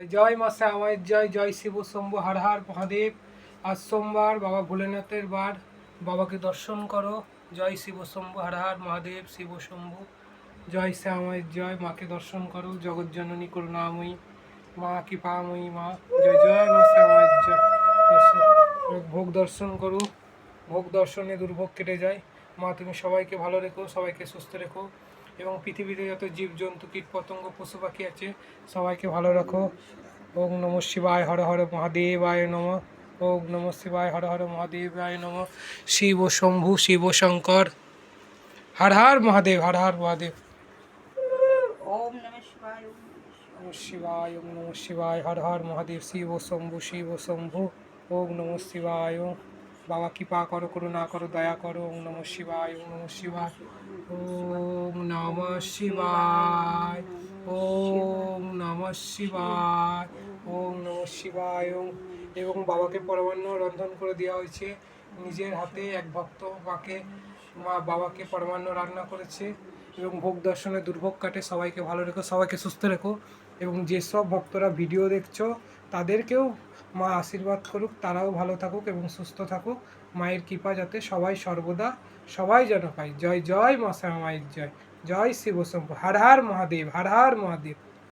জয় মা শ্যামায়ের জয় জয় শিব, শম্ভু, হর হর মহাদেব। আজ সোমবার বাবা ভোলেনাথের বার। বাবাকে দর্শন করো। জয় শিব, শম্ভু, হর হর মহাদেব, শিব, শম্ভু। জয় শ্যামায়ের জয় মাকে দর্শন করো। জগজ্জননী করুণাময়ী। মা কৃপাময়ী মা। জয় জয় মা শ্যামায়ের জয়। ভোগ দর্শন করো। ভোগ দর্শনে দুর্ভোগ কেটে যায়। মা তুমি সবাইকে ভালো রেখো সবাইকে সুস্থ রেখো। এবং পৃথিবীতে যত জীবজন্তু কীট পতঙ্গ পশু পাখি আছে সবাইকে ভালো রাখো। ওম নম শিবায় হর হর মহাদেবায় নম। ওম নম শিবায় হর হর মহাদেবায় নম। শিব শম্ভু শিব শঙ্কর। হর হর মহাদেব হর হর মহাদেব। ওম নমঃ শিবায় নমঃ ওম নম শিবায় হর হর মহাদেব। শিব শম্ভু শিব শম্ভু। ওম নম শিবায় বাবা কৃপা করো করুণা করো, দয়া করো, ওম নম শিবায়, ওম নম শিবায়, ওম নম শিবায়, ওম নম শিবায়, ওম নম শিবায়, ওম এবং বাবাকে পরমান্ন রন্ধন করে দেওয়া হয়েছে। নিজের হাতে এক ভক্ত মাকে মা বাবাকে পরমান্ন রান্না করেছে এবং ভোগ দর্শনে দুর্ভোগ কাটে, সবাইকে ভালো রেখো, সবাইকে সুস্থ রেখো এবং যেসব ভক্তরা ভিডিও দেখছ, তাদেরকেও মা আশীর্বাদ করুক, তারাও ভালো থাকুক এবং সুস্থ থাকুক। মায়ের কৃপা যাতে সবাই সর্বদা, সবাই যেন পায়। জয় জয় মা শ্যামা মায়ের জয়। জয় শিব হর হর মহাদেব, হর হর মহাদেব।